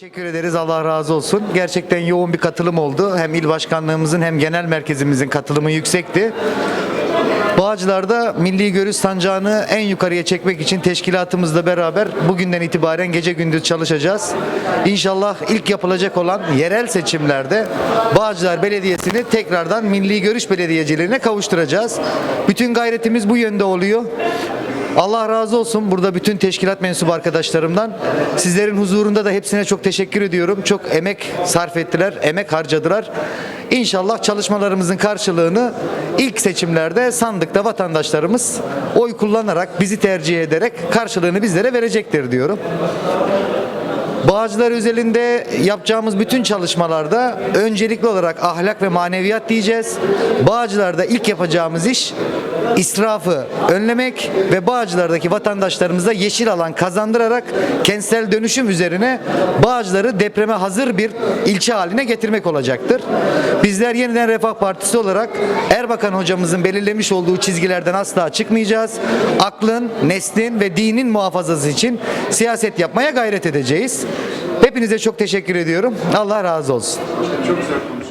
Teşekkür ederiz. Allah razı olsun. Gerçekten yoğun bir katılım oldu. Hem il başkanlığımızın hem genel merkezimizin katılımı yüksekti. Bağcılar'da milli görüş sancağını en yukarıya çekmek için teşkilatımızla beraber bugünden itibaren gece gündüz çalışacağız. İnşallah ilk yapılacak olan yerel seçimlerde Bağcılar Belediyesi'ni tekrardan milli görüş belediyeciliğine kavuşturacağız. Bütün gayretimiz bu yönde oluyor. Allah razı olsun burada bütün teşkilat mensubu arkadaşlarımdan. Sizlerin huzurunda da hepsine çok teşekkür ediyorum. Çok emek sarf ettiler, emek harcadılar. İnşallah çalışmalarımızın karşılığını ilk seçimlerde sandıkta vatandaşlarımız oy kullanarak, bizi tercih ederek karşılığını bizlere verecektir diyorum. Bağcılar özelinde yapacağımız bütün çalışmalarda öncelikli olarak ahlak ve maneviyat diyeceğiz. Bağcılar'da ilk yapacağımız iş israfı önlemek ve Bağcılar'daki vatandaşlarımıza yeşil alan kazandırarak kentsel dönüşüm üzerine Bağcılar'ı depreme hazır bir ilçe haline getirmek olacaktır. Bizler yeniden Refah Partisi olarak Erbakan hocamızın belirlemiş olduğu çizgilerden asla çıkmayacağız. Aklın, neslin ve dinin muhafazası için siyaset yapmaya gayret edeceğiz. Hepinize çok teşekkür ediyorum. Allah razı olsun. Çok güzel